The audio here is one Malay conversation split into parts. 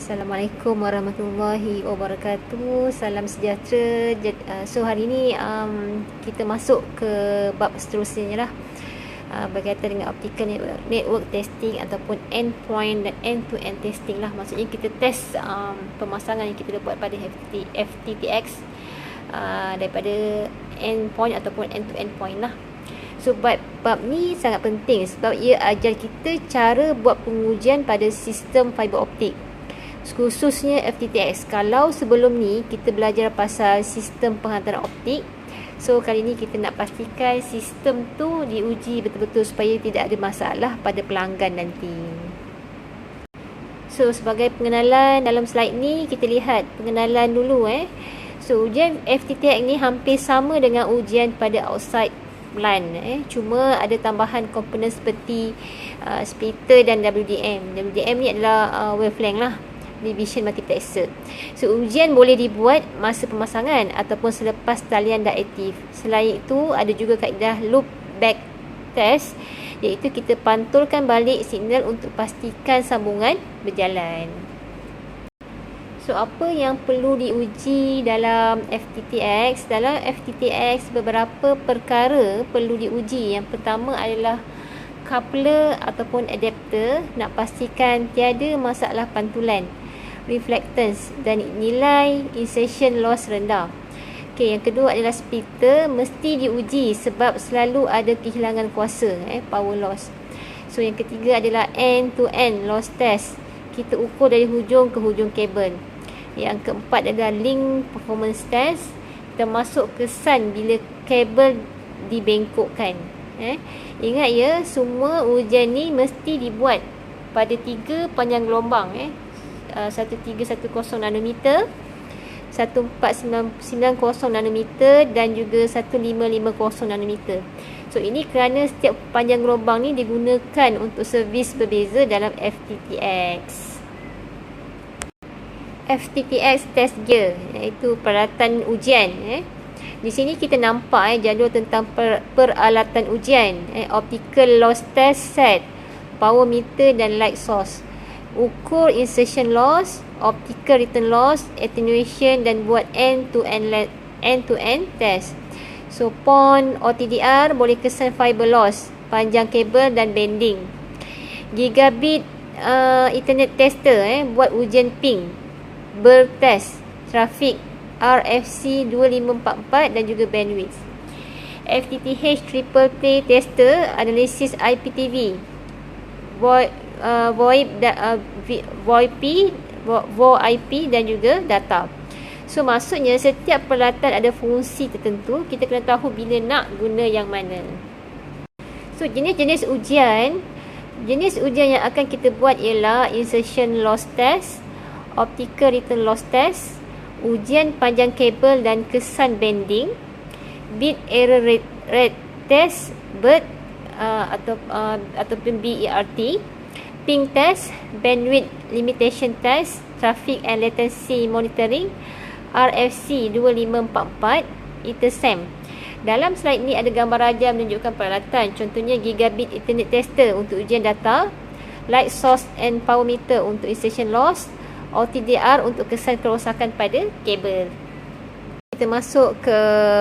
Assalamualaikum warahmatullahi wabarakatuh. Salam sejahtera. Uh, so hari ini um, kita masuk ke bab seterusnya lah. Uh, berkaitan dengan optical network, network testing ataupun endpoint dan end-to-end testing lah. Maksudnya kita test um, pemasangan yang kita buat pada FT, FTTX uh, daripada endpoint ataupun end-to-end point lah. So bab, bab ni sangat penting sebab ia ajar kita cara buat pengujian pada sistem fiber optik. Khususnya FTTX. Kalau sebelum ni kita belajar pasal sistem penghantaran optik, so kali ni kita nak pastikan sistem tu diuji betul-betul supaya tidak ada masalah pada pelanggan nanti. So sebagai pengenalan dalam slide ni kita lihat pengenalan dulu eh. So ujian FTTX ni hampir sama dengan ujian pada outside LAN eh cuma ada tambahan komponen seperti uh, splitter dan WDM. WDM ni adalah uh, wavelength lah division multiplexer. So ujian boleh dibuat masa pemasangan ataupun selepas talian dah aktif. Selain itu ada juga kaedah loop back test iaitu kita pantulkan balik signal untuk pastikan sambungan berjalan. So apa yang perlu diuji dalam FTTX? Dalam FTTX beberapa perkara perlu diuji. Yang pertama adalah coupler ataupun adapter nak pastikan tiada masalah pantulan, reflectance dan nilai insertion loss rendah. Okay, yang kedua adalah splitter mesti diuji sebab selalu ada kehilangan kuasa, eh, power loss. So yang ketiga adalah end to end loss test. Kita ukur dari hujung ke hujung kabel. Yang keempat adalah link performance test termasuk kesan bila kabel dibengkokkan. Eh? Ingat ya, semua ujian ni mesti dibuat pada tiga panjang gelombang. Eh? Uh, 1310 nanometer, 1490 nanometer dan juga 1550 nanometer. So ini kerana setiap panjang gelombang ni digunakan untuk servis berbeza dalam FTTX. FTTX test gear iaitu peralatan ujian eh. Di sini kita nampak eh jadual tentang per, peralatan ujian eh optical loss test set, power meter dan light source. Ukur insertion loss, optical return loss, attenuation dan buat end to end end to end test. So PON OTDR boleh kesan fiber loss, panjang kabel dan bending. Gigabit uh, Ethernet tester eh buat ujian ping bertest trafik RFC 2544 dan juga bandwidth. FTTH triple play tester analisis IPTV VoIP uh, VoIP uh, VoIP VoIP dan juga data. So maksudnya setiap peralatan ada fungsi tertentu, kita kena tahu bila nak guna yang mana. So jenis-jenis ujian, jenis ujian yang akan kita buat ialah insertion loss test, optical return loss test, ujian panjang kabel dan kesan bending, bit error rate, rate test, BERT uh, atau uh, ataupun BERT, ping test, bandwidth limitation test, traffic and latency monitoring, RFC 2544, ITERSAM. Dalam slide ni ada gambar raja menunjukkan peralatan, contohnya gigabit Ethernet tester untuk ujian data, light source and power meter untuk insertion loss, OTDR untuk kesan kerosakan pada kabel. Kita masuk ke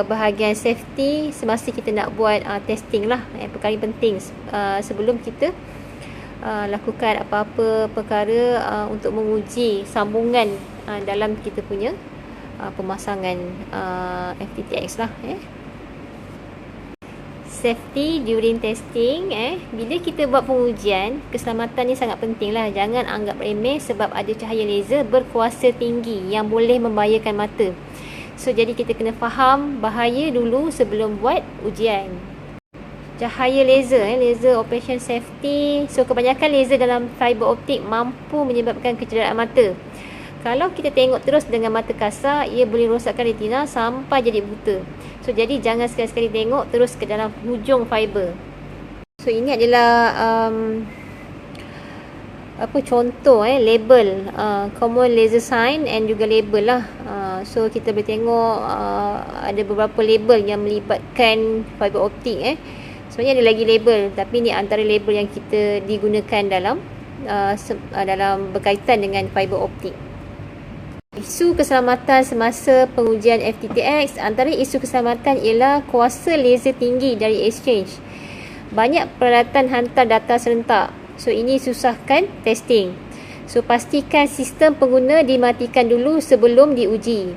bahagian safety semasa kita nak buat uh, testing lah. Yang perkara penting uh, sebelum kita uh, lakukan apa-apa perkara uh, untuk menguji sambungan uh, dalam kita punya uh, pemasangan uh, FTTX lah. Eh. Safety during testing eh. Bila kita buat pengujian keselamatan ni sangat penting lah. Jangan anggap remeh sebab ada cahaya laser berkuasa tinggi yang boleh membahayakan mata. So jadi kita kena faham bahaya dulu sebelum buat ujian cahaya laser eh laser operation safety so kebanyakan laser dalam fiber optik mampu menyebabkan kecederaan mata kalau kita tengok terus dengan mata kasar, ia boleh rosakkan retina sampai jadi buta. So, jadi jangan sekali-sekali tengok terus ke dalam hujung fiber. So, ini adalah um, apa contoh eh label uh, common laser sign and juga label lah. Uh, so, kita boleh tengok uh, ada beberapa label yang melibatkan fiber optik eh. Sebenarnya ada lagi label tapi ni antara label yang kita digunakan dalam uh, uh, dalam berkaitan dengan fiber optik. Isu keselamatan semasa pengujian FTTX antara isu keselamatan ialah kuasa laser tinggi dari exchange. Banyak peralatan hantar data serentak. So ini susahkan testing. So pastikan sistem pengguna dimatikan dulu sebelum diuji.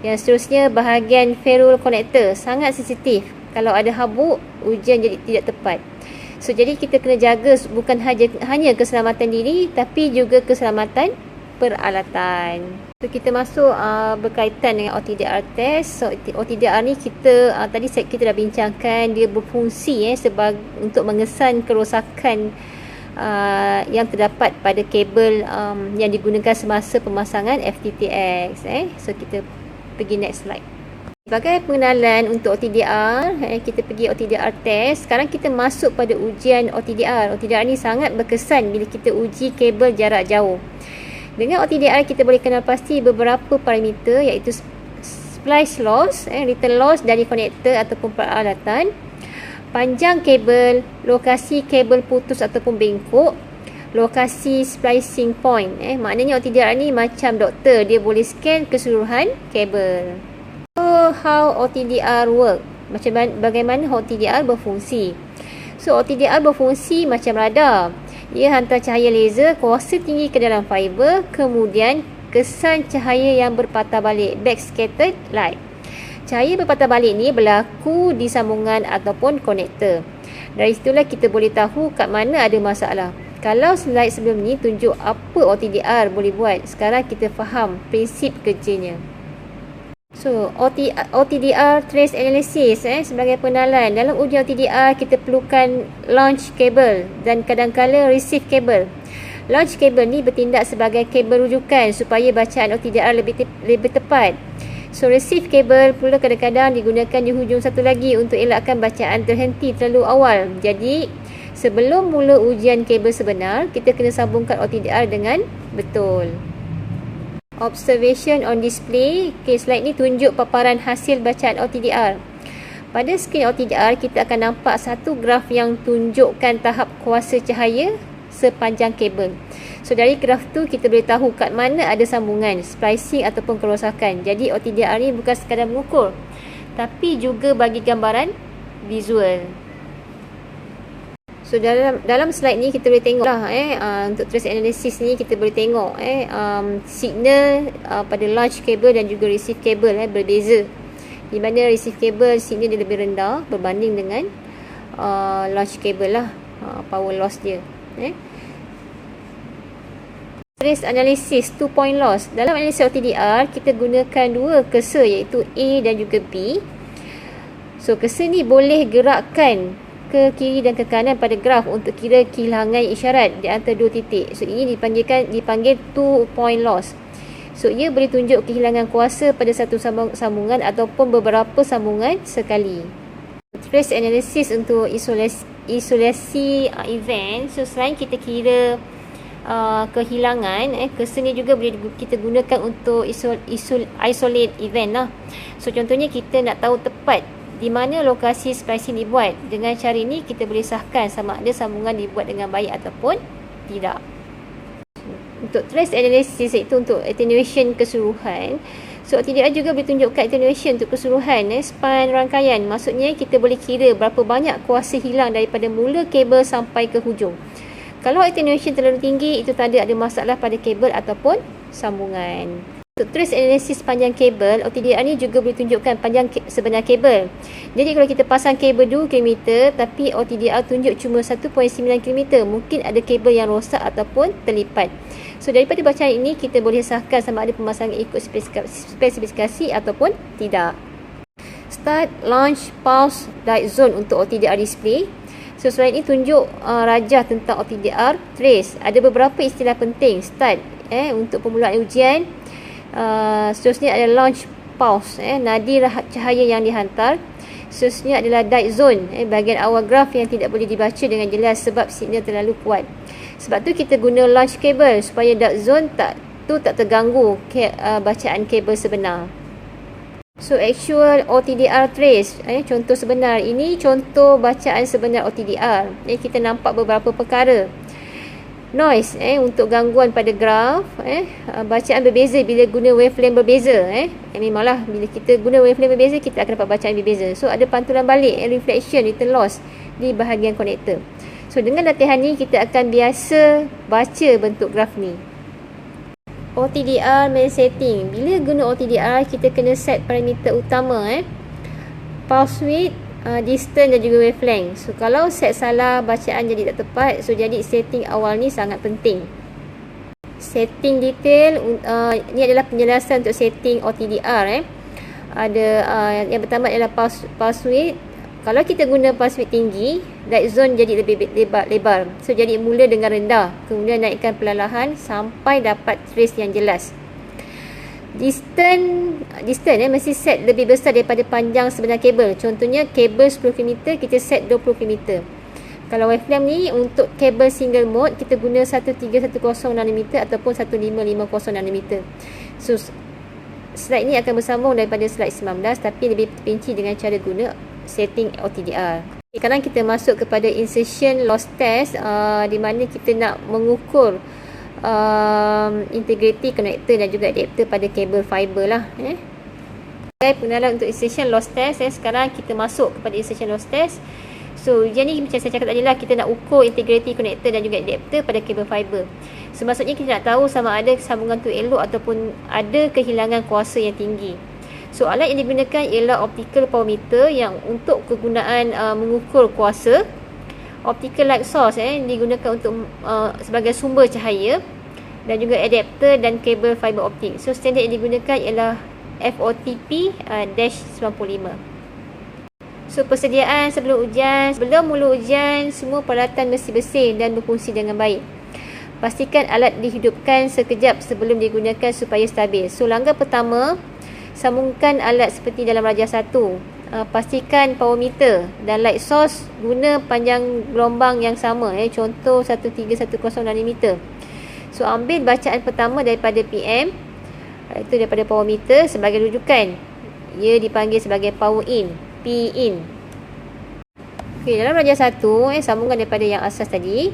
Yang seterusnya bahagian ferrule connector sangat sensitif. Kalau ada habuk, ujian jadi tidak tepat. So jadi kita kena jaga bukan hanya keselamatan diri tapi juga keselamatan peralatan. So kita masuk uh, berkaitan dengan OTDR test. So OTDR ni kita uh, tadi kita dah bincangkan dia berfungsi eh sebagai untuk mengesan kerosakan uh, yang terdapat pada kabel um, yang digunakan semasa pemasangan FTTX eh. So kita pergi next slide. Sebagai pengenalan untuk OTDR, eh, kita pergi OTDR test. Sekarang kita masuk pada ujian OTDR. OTDR ni sangat berkesan bila kita uji kabel jarak jauh. Dengan OTDR kita boleh kenal pasti beberapa parameter iaitu splice loss, eh, return loss dari konektor ataupun peralatan, panjang kabel, lokasi kabel putus ataupun bengkok, lokasi splicing point. Eh, maknanya OTDR ni macam doktor, dia boleh scan keseluruhan kabel. How OTDR work? Macam bagaimana OTDR berfungsi? So, OTDR berfungsi macam radar. Ia hantar cahaya laser kuasa tinggi ke dalam fiber kemudian kesan cahaya yang berpatah balik backscattered light. Cahaya berpatah balik ni berlaku di sambungan ataupun konektor. Dari situlah kita boleh tahu kat mana ada masalah. Kalau slide sebelum ni tunjuk apa OTDR boleh buat, sekarang kita faham prinsip kerjanya. So, OT, OTDR trace analysis eh, sebagai pengenalan. Dalam ujian OTDR, kita perlukan launch cable dan kadang-kala receive cable. Launch cable ni bertindak sebagai kabel rujukan supaya bacaan OTDR lebih te lebih tepat. So, receive cable pula kadang-kadang digunakan di hujung satu lagi untuk elakkan bacaan terhenti terlalu awal. Jadi, sebelum mula ujian kabel sebenar, kita kena sambungkan OTDR dengan betul observation on display. Okay, slide ni tunjuk paparan hasil bacaan OTDR. Pada skrin OTDR, kita akan nampak satu graf yang tunjukkan tahap kuasa cahaya sepanjang kabel. So, dari graf tu kita boleh tahu kat mana ada sambungan, splicing ataupun kerosakan. Jadi, OTDR ni bukan sekadar mengukur. Tapi juga bagi gambaran visual. So dalam dalam slide ni kita boleh tengok lah eh uh, untuk trace analysis ni kita boleh tengok eh um, signal uh, pada launch cable dan juga receive cable eh berbeza. Di mana receive cable signal dia lebih rendah berbanding dengan uh, launch cable lah uh, power loss dia eh. Trace analysis 2 point loss. Dalam analisis OTDR kita gunakan dua cursor iaitu A dan juga B. So cursor ni boleh gerakkan ke kiri dan ke kanan pada graf untuk kira kehilangan isyarat di antara dua titik. So ini dipanggilkan dipanggil two point loss. So ia boleh tunjuk kehilangan kuasa pada satu sambungan ataupun beberapa sambungan sekali. Trace analysis untuk isolasi, isolasi uh, event. So selain kita kira uh, kehilangan, eh kesennya juga boleh kita gunakan untuk isol, isol, isolate event lah. So contohnya kita nak tahu tepat di mana lokasi splicing dibuat. Dengan cara ini kita boleh sahkan sama ada sambungan dibuat dengan baik ataupun tidak. Untuk trace analysis iaitu untuk attenuation keseluruhan. So TDR juga boleh tunjukkan attenuation untuk keseluruhan eh, span rangkaian. Maksudnya kita boleh kira berapa banyak kuasa hilang daripada mula kabel sampai ke hujung. Kalau attenuation terlalu tinggi itu tanda ada masalah pada kabel ataupun sambungan. Untuk trace analysis panjang kabel, OTDR ni juga boleh tunjukkan panjang sebenar kabel. Jadi kalau kita pasang kabel 2 km tapi OTDR tunjuk cuma 1.9 km, mungkin ada kabel yang rosak ataupun terlipat. So daripada bacaan ini kita boleh sahkan sama ada pemasangan ikut spesifikasi ataupun tidak. Start, launch, pause, diode zone untuk OTDR display. So selain ini tunjuk uh, rajah tentang OTDR trace. Ada beberapa istilah penting. Start eh untuk permulaan ujian uh, seterusnya adalah launch pulse eh. Nadi cahaya yang dihantar. Seterusnya adalah diode zone eh. Bahagian awal graf yang tidak boleh dibaca dengan jelas sebab signal terlalu kuat. Sebab tu kita guna launch cable supaya diode zone tak tu tak terganggu ke, uh, bacaan kabel sebenar. So actual OTDR trace eh, Contoh sebenar. Ini contoh bacaan sebenar OTDR eh, Kita nampak beberapa perkara noise eh untuk gangguan pada graf eh uh, bacaan berbeza bila guna wavelength berbeza eh, memanglah bila kita guna wavelength berbeza kita akan dapat bacaan berbeza so ada pantulan balik eh, reflection return loss di bahagian konektor. So dengan latihan ni kita akan biasa baca bentuk graf ni. OTDR main setting. Bila guna OTDR kita kena set parameter utama eh. Pulse width uh, distance dan juga wavelength. So kalau set salah bacaan jadi tak tepat, so jadi setting awal ni sangat penting. Setting detail uh, ni adalah penjelasan untuk setting OTDR eh. Ada uh, yang pertama adalah width. Kalau kita guna width tinggi, light zone jadi lebih lebar, lebar. So jadi mula dengan rendah, kemudian naikkan perlahan sampai dapat trace yang jelas distance distance eh mesti set lebih besar daripada panjang sebenar kabel. Contohnya kabel 10 km kita set 20 km. Kalau wavelength ni untuk kabel single mode kita guna 1310 nanometer ataupun 1550 nanometer. So slide ni akan bersambung daripada slide 19 tapi lebih terpinci dengan cara guna setting OTDR. Sekarang kita masuk kepada insertion loss test uh, di mana kita nak mengukur um, integrity connector dan juga adapter pada kabel fiber lah eh. Okay, pengenalan untuk insertion loss test eh. sekarang kita masuk kepada insertion loss test so ujian ni macam saya cakap tadi lah kita nak ukur integrity connector dan juga adapter pada kabel fiber so maksudnya kita nak tahu sama ada sambungan tu elok ataupun ada kehilangan kuasa yang tinggi so alat yang digunakan ialah optical power meter yang untuk kegunaan uh, mengukur kuasa optical light source eh digunakan untuk uh, sebagai sumber cahaya dan juga adapter dan kabel fiber optik. So standard yang digunakan ialah FOTP uh, 95. So persediaan sebelum ujian, sebelum mula ujian semua peralatan mesti bersih dan berfungsi dengan baik. Pastikan alat dihidupkan sekejap sebelum digunakan supaya stabil. So langkah pertama, sambungkan alat seperti dalam Raja 1 uh, pastikan power meter dan light source guna panjang gelombang yang sama eh. Contoh 1310 nanometer so ambil bacaan pertama daripada PM uh, itu daripada power meter sebagai rujukan. Ia dipanggil sebagai power in P in. Okey dalam raja satu eh sambungan daripada yang asas tadi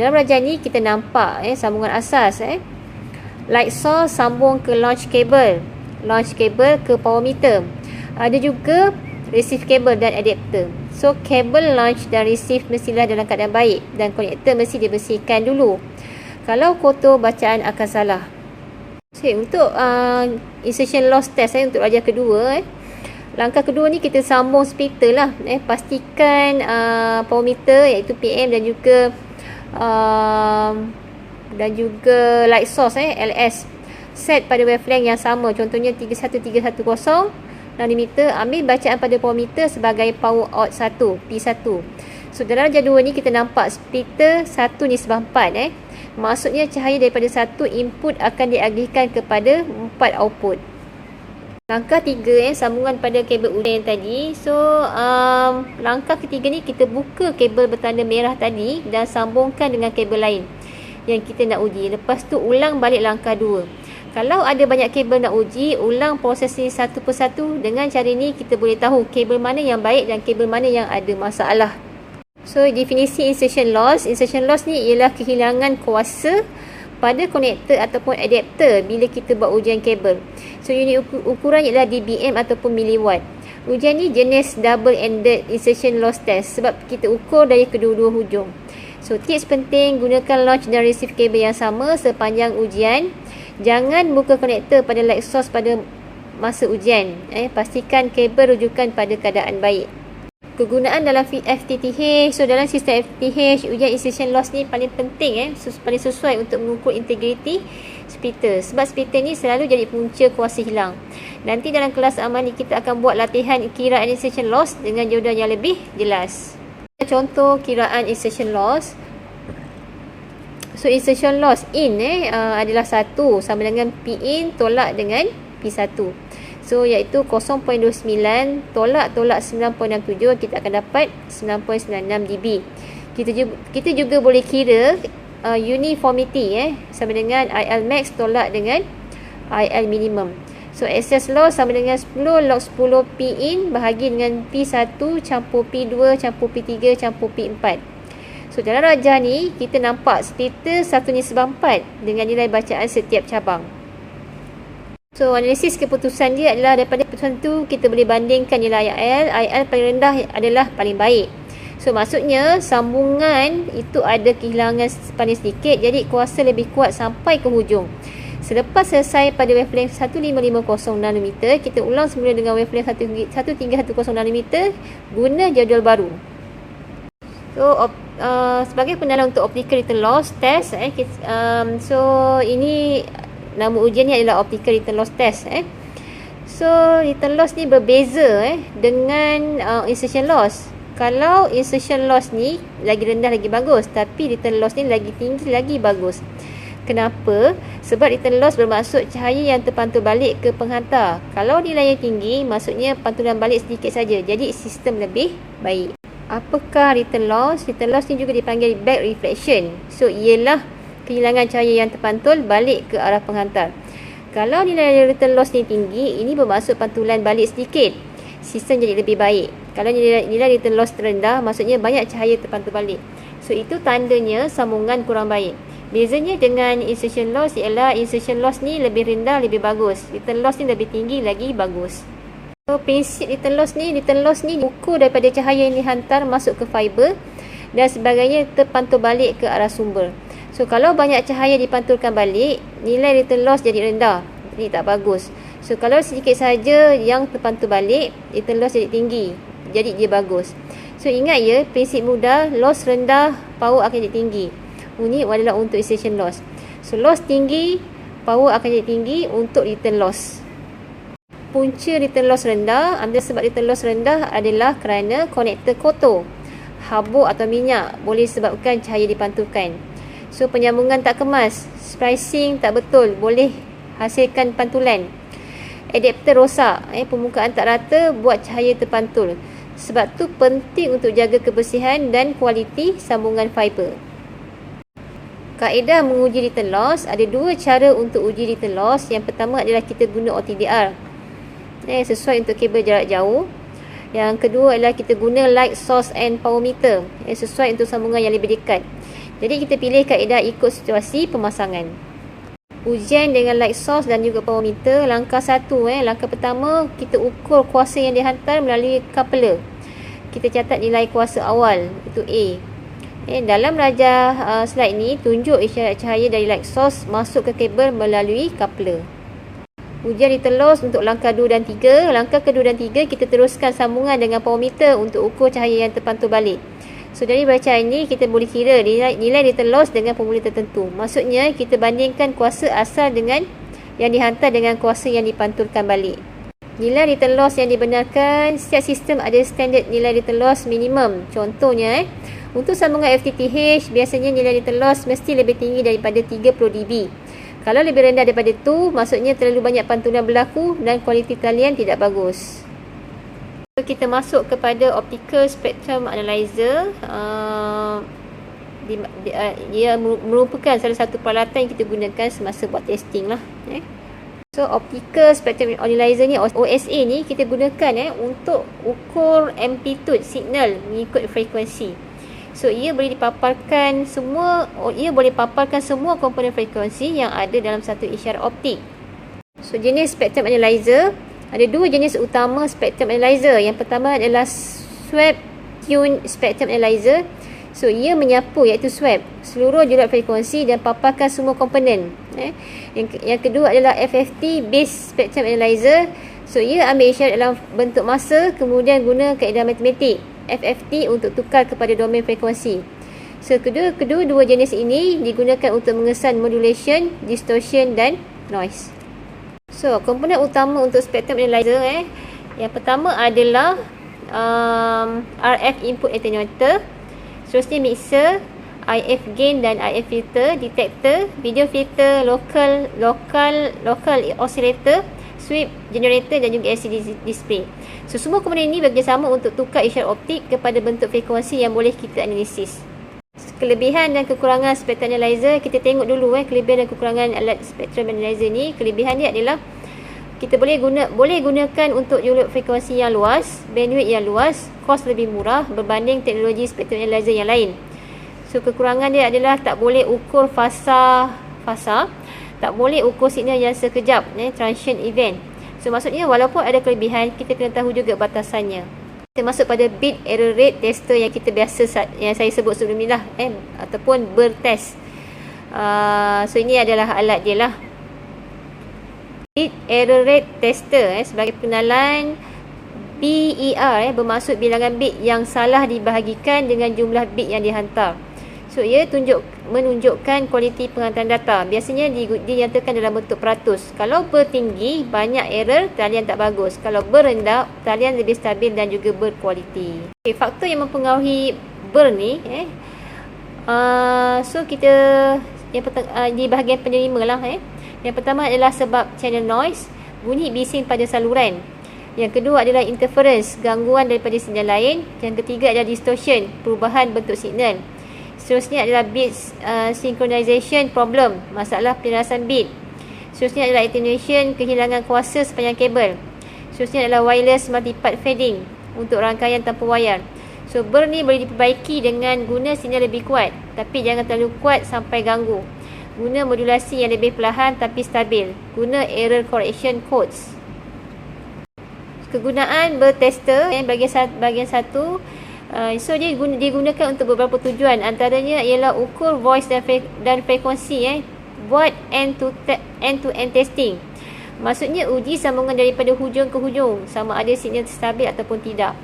dalam raja ni kita nampak eh sambungan asas eh. Light source sambung ke launch cable. Launch cable ke power meter ada juga receive cable dan adapter. So kabel launch dan receive mestilah dalam keadaan baik dan konektor mesti dibersihkan dulu. Kalau kotor bacaan akan salah. Okay, untuk uh, insertion loss test eh, untuk raja kedua eh. Langkah kedua ni kita sambung splitter lah. Eh, pastikan uh, power meter iaitu PM dan juga uh, dan juga light source eh, LS set pada wavelength yang sama. Contohnya 31310 nanometer ambil bacaan pada power meter sebagai power out 1 P1 so dalam jadual ni kita nampak splitter 1 nisbah 4 eh. Maksudnya cahaya daripada satu input akan diagihkan kepada 4 output. Langkah 3 eh sambungan pada kabel ujian yang tadi. So um, langkah ketiga ni kita buka kabel bertanda merah tadi dan sambungkan dengan kabel lain yang kita nak uji. Lepas tu ulang balik langkah 2 kalau ada banyak kabel nak uji, ulang proses ini satu persatu. Dengan cara ini kita boleh tahu kabel mana yang baik dan kabel mana yang ada masalah. So, definisi insertion loss. Insertion loss ni ialah kehilangan kuasa pada konektor ataupun adapter bila kita buat ujian kabel. So, unit ukuran ialah dBm ataupun milliwatt. Ujian ni jenis double-ended insertion loss test sebab kita ukur dari kedua-dua hujung. So, tips penting gunakan launch dan receive kabel yang sama sepanjang ujian. Jangan buka konektor pada light source pada masa ujian. Eh, pastikan kabel rujukan pada keadaan baik. Kegunaan dalam FTTH, so dalam sistem FTTH, ujian insertion loss ni paling penting eh, paling sesuai untuk mengukur integriti splitter. Sebab splitter ni selalu jadi punca kuasa hilang. Nanti dalam kelas amal ni kita akan buat latihan kiraan insertion loss dengan jawapan yang lebih jelas. Contoh kiraan insertion loss. So insertion loss in eh uh, adalah 1 sama dengan P in tolak dengan P1. So iaitu 0.29 tolak tolak 9.67 kita akan dapat 9.96 dB. Kita juga, kita juga boleh kira uh, uniformity eh sama dengan IL max tolak dengan IL minimum. So excess loss sama dengan 10 log 10 P in bahagi dengan P1 campur P2 campur P3 campur P4. So dalam rajah ni kita nampak status satu nisbah 4 dengan nilai bacaan setiap cabang. So analisis keputusan dia adalah daripada keputusan tu kita boleh bandingkan nilai IL. IL paling rendah adalah paling baik. So maksudnya sambungan itu ada kehilangan paling sedikit jadi kuasa lebih kuat sampai ke hujung. Selepas selesai pada wavelength 1550 nanometer, kita ulang semula dengan wavelength 1310 nanometer guna jadual baru. So uh, sebagai penalang untuk optical return loss test eh um, so ini nama ujian ni adalah optical return loss test eh. So return loss ni berbeza eh dengan uh, insertion loss. Kalau insertion loss ni lagi rendah lagi bagus tapi return loss ni lagi tinggi lagi bagus. Kenapa? Sebab return loss bermaksud cahaya yang terpantul balik ke penghantar. Kalau nilai yang tinggi, maksudnya pantulan balik sedikit saja. Jadi sistem lebih baik. Apakah return loss? Return loss ni juga dipanggil back reflection. So, ialah kehilangan cahaya yang terpantul balik ke arah penghantar. Kalau nilai return loss ni tinggi, ini bermaksud pantulan balik sedikit. Sistem jadi lebih baik. Kalau nilai, nilai return loss terendah, maksudnya banyak cahaya terpantul balik. So, itu tandanya sambungan kurang baik. Bezanya dengan insertion loss ialah insertion loss ni lebih rendah, lebih bagus. Return loss ni lebih tinggi, lagi bagus. So, prinsip loss ni, loss ni ukur daripada cahaya yang dihantar masuk ke fiber dan sebagainya terpantul balik ke arah sumber. So kalau banyak cahaya dipantulkan balik, nilai loss jadi rendah. Jadi tak bagus. So kalau sedikit saja yang terpantul balik, loss jadi tinggi. Jadi dia bagus. So ingat ya, prinsip mudah, loss rendah, power akan jadi tinggi. Ini adalah untuk insertion loss. So loss tinggi, power akan jadi tinggi untuk return loss. Punca return loss rendah, ambil sebab return loss rendah adalah kerana konektor kotor. Habuk atau minyak boleh sebabkan cahaya dipantulkan. So penyambungan tak kemas, splicing tak betul, boleh hasilkan pantulan. Adapter rosak, eh, permukaan tak rata buat cahaya terpantul. Sebab tu penting untuk jaga kebersihan dan kualiti sambungan fiber. Kaedah menguji return loss, ada dua cara untuk uji return loss. Yang pertama adalah kita guna OTDR. Eh, sesuai untuk kabel jarak jauh. Yang kedua adalah kita guna light source and power meter. Eh, sesuai untuk sambungan yang lebih dekat. Jadi kita pilih kaedah ikut situasi pemasangan. Ujian dengan light source dan juga power meter. Langkah satu, eh, langkah pertama kita ukur kuasa yang dihantar melalui coupler. Kita catat nilai kuasa awal, itu A. Eh, dalam rajah uh, slide ni, tunjuk isyarat cahaya dari light source masuk ke kabel melalui coupler. Ujian loss untuk langkah 2 dan 3. Langkah kedua dan 3, kita teruskan sambungan dengan power meter untuk ukur cahaya yang terpantul balik. So dari bacaan ini kita boleh kira nilai, nilai loss dengan formula tertentu. Maksudnya kita bandingkan kuasa asal dengan yang dihantar dengan kuasa yang dipantulkan balik. Nilai loss yang dibenarkan setiap sistem ada standard nilai loss minimum. Contohnya eh untuk sambungan FTTH biasanya nilai loss mesti lebih tinggi daripada 30 dB. Kalau lebih rendah daripada itu maksudnya terlalu banyak pantulan berlaku dan kualiti talian tidak bagus. Kita masuk kepada optical spectrum analyzer. Uh, di, di, uh, dia merupakan salah satu peralatan yang kita gunakan semasa buat testing lah eh. so optical spectrum analyzer ni OSA ni kita gunakan eh, untuk ukur amplitude signal mengikut frekuensi so ia boleh dipaparkan semua oh, ia boleh paparkan semua komponen frekuensi yang ada dalam satu isyarat optik so jenis spectrum analyzer ada dua jenis utama spectrum analyzer. Yang pertama adalah swab tune spectrum analyzer. So, ia menyapu iaitu swab seluruh jurat frekuensi dan paparkan semua komponen. Eh. Yang, yang kedua adalah FFT based spectrum analyzer. So, ia ambil isyarat dalam bentuk masa kemudian guna kaedah matematik FFT untuk tukar kepada domain frekuensi. So, kedua, kedua dua jenis ini digunakan untuk mengesan modulation, distortion dan noise. So, komponen utama untuk spectrum analyzer eh. Yang pertama adalah um, RF input attenuator. Seterusnya mixer, IF gain dan IF filter, detector, video filter, local local local oscillator, sweep generator dan juga LCD display. So, semua komponen ini bekerjasama untuk tukar isyarat optik kepada bentuk frekuensi yang boleh kita analisis. Kelebihan dan kekurangan spectrum analyzer kita tengok dulu eh kelebihan dan kekurangan alat spectrum analyzer ni. Kelebihan dia adalah kita boleh guna boleh gunakan untuk unit frekuensi yang luas, bandwidth yang luas, kos lebih murah berbanding teknologi spectrum analyzer yang lain. So kekurangan dia adalah tak boleh ukur fasa fasa, tak boleh ukur signal yang sekejap, eh, transient event. So maksudnya walaupun ada kelebihan, kita kena tahu juga batasannya. Kita masuk pada bit error rate tester yang kita biasa yang saya sebut sebelum ni lah eh, ataupun bertest. Uh, so ini adalah alat dia lah. Bit error rate tester eh, sebagai pengenalan BER eh, bermaksud bilangan bit yang salah dibahagikan dengan jumlah bit yang dihantar. So ia tunjuk menunjukkan kualiti penghantaran data. Biasanya dinyatakan dalam bentuk peratus. Kalau bertinggi, banyak error, talian tak bagus. Kalau berendah, talian lebih stabil dan juga berkualiti. Okay, faktor yang mempengaruhi ber ni, eh, uh, so kita yang uh, di bahagian penerima lah. Eh. Yang pertama adalah sebab channel noise, bunyi bising pada saluran. Yang kedua adalah interference, gangguan daripada sinyal lain. Yang ketiga adalah distortion, perubahan bentuk signal. Seterusnya adalah bit uh, synchronization problem, masalah penjelasan bit. Seterusnya adalah attenuation, kehilangan kuasa sepanjang kabel. Seterusnya adalah wireless multipart fading untuk rangkaian tanpa wayar. So ber ni boleh diperbaiki dengan guna sinyal lebih kuat, tapi jangan terlalu kuat sampai ganggu. Guna modulasi yang lebih perlahan tapi stabil. Guna error correction codes. Kegunaan bertester eh, bagian, bagian satu Uh, so dia guna, digunakan untuk beberapa tujuan. Antaranya ialah ukur voice dan, fre- dan frekuensi eh. Buat end to te- end to end testing. Maksudnya uji sambungan daripada hujung ke hujung. Sama ada signal stabil ataupun tidak.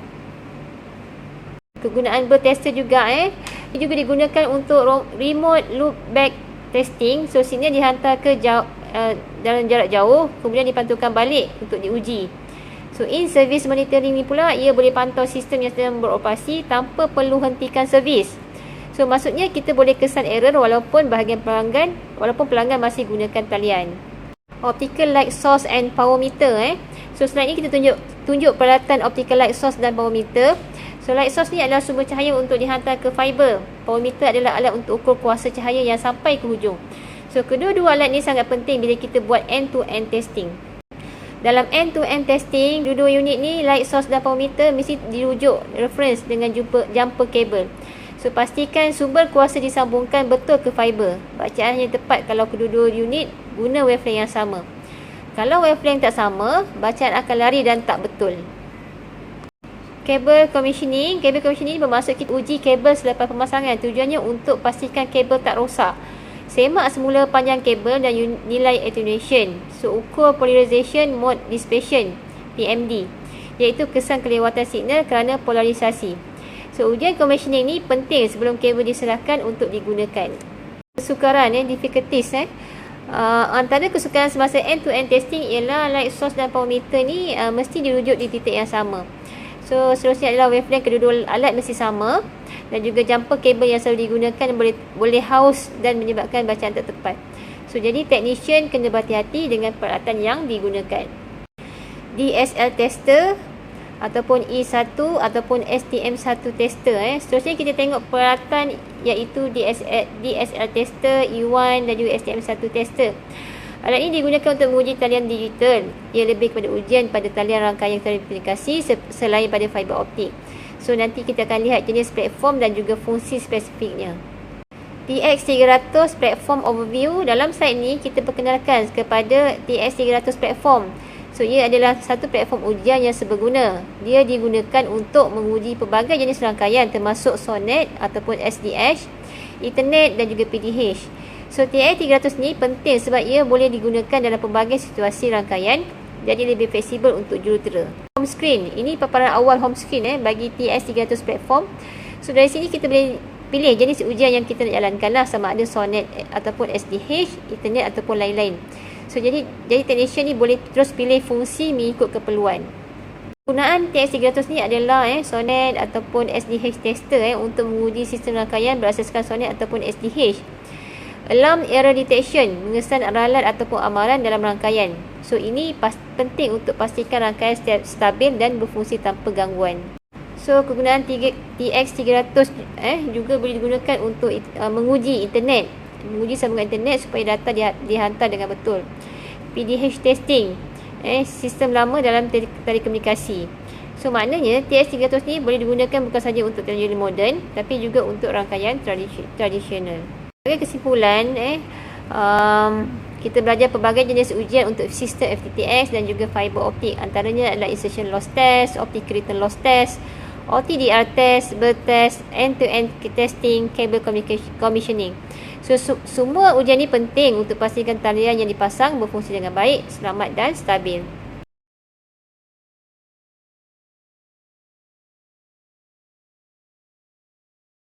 Kegunaan bertester juga eh. Dia juga digunakan untuk remote loop back testing. So signal dihantar ke jauh, uh, dalam jarak jauh. Kemudian dipantulkan balik untuk diuji So in service monitoring ni pula ia boleh pantau sistem yang sedang beroperasi tanpa perlu hentikan servis. So maksudnya kita boleh kesan error walaupun bahagian pelanggan walaupun pelanggan masih gunakan talian. Optical light source and power meter eh. So slide ni kita tunjuk tunjuk peralatan optical light source dan power meter. So light source ni adalah sumber cahaya untuk dihantar ke fiber. Power meter adalah alat untuk ukur kuasa cahaya yang sampai ke hujung. So kedua-dua alat ni sangat penting bila kita buat end to end testing. Dalam end-to-end testing, dua-dua unit ni light source dan power meter mesti dirujuk reference dengan jumpa jumper cable. So pastikan sumber kuasa disambungkan betul ke fiber. Bacaan yang tepat kalau kedua-dua unit guna wavelength yang sama. Kalau wavelength tak sama, bacaan akan lari dan tak betul. Kabel commissioning, kabel commissioning bermaksud kita uji kabel selepas pemasangan. Tujuannya untuk pastikan kabel tak rosak. Semak semula panjang kabel dan nilai attenuation. So, ukur polarization mode dissipation, PMD. Iaitu kesan kelewatan signal kerana polarisasi. So, ujian commissioning ni penting sebelum kabel diserahkan untuk digunakan. Kesukaran, eh, difficulties. Eh. Uh, antara kesukaran semasa end-to-end testing ialah light source dan power meter ni uh, mesti dirujuk di titik yang sama. So, seterusnya adalah wavelength kedua-dua alat mesti sama dan juga jumper kabel yang selalu digunakan boleh boleh haus dan menyebabkan bacaan tak tepat. So jadi technician kena berhati-hati dengan peralatan yang digunakan. DSL tester ataupun E1 ataupun STM1 tester eh. Seterusnya kita tengok peralatan iaitu DSL, DSL tester, E1 dan juga STM1 tester. Alat ini digunakan untuk menguji talian digital. Ia lebih kepada ujian pada talian rangkaian telekomunikasi selain pada fiber optik. So nanti kita akan lihat jenis platform dan juga fungsi spesifiknya. TX300 platform overview dalam slide ni kita perkenalkan kepada TX300 platform. So ia adalah satu platform ujian yang seberguna. Dia digunakan untuk menguji pelbagai jenis rangkaian termasuk SONET ataupun SDH, Ethernet dan juga PDH. So TX300 ni penting sebab ia boleh digunakan dalam pelbagai situasi rangkaian jadi lebih fleksibel untuk jurutera. Home screen. Ini paparan awal home screen eh bagi TS300 platform. So dari sini kita boleh pilih jenis ujian yang kita nak jalankan lah sama ada Sonet ataupun SDH, Ethernet ataupun lain-lain. So jadi jadi technician ni boleh terus pilih fungsi mengikut keperluan. Penggunaan TS300 ni adalah eh Sonet ataupun SDH tester eh untuk menguji sistem rangkaian berasaskan Sonet ataupun SDH. Alarm error detection mengesan ralat ataupun amaran dalam rangkaian. So ini pas, penting untuk pastikan rangkaian stabil dan berfungsi tanpa gangguan. So kegunaan TX300 eh juga boleh digunakan untuk uh, menguji internet, menguji sambungan internet supaya data di, dihantar dengan betul. PDH testing eh sistem lama dalam telekomunikasi. So maknanya TS300 ni boleh digunakan bukan saja untuk teknologi moden tapi juga untuk rangkaian tradisi- tradisional. Sebagai kesimpulan eh um, kita belajar pelbagai jenis ujian untuk sistem FTTX dan juga fiber optik. Antaranya adalah insertion loss test, optical return loss test, OTDR test, bird test, end-to-end testing, cable commissioning. So, su- semua ujian ini penting untuk pastikan talian yang dipasang berfungsi dengan baik, selamat dan stabil.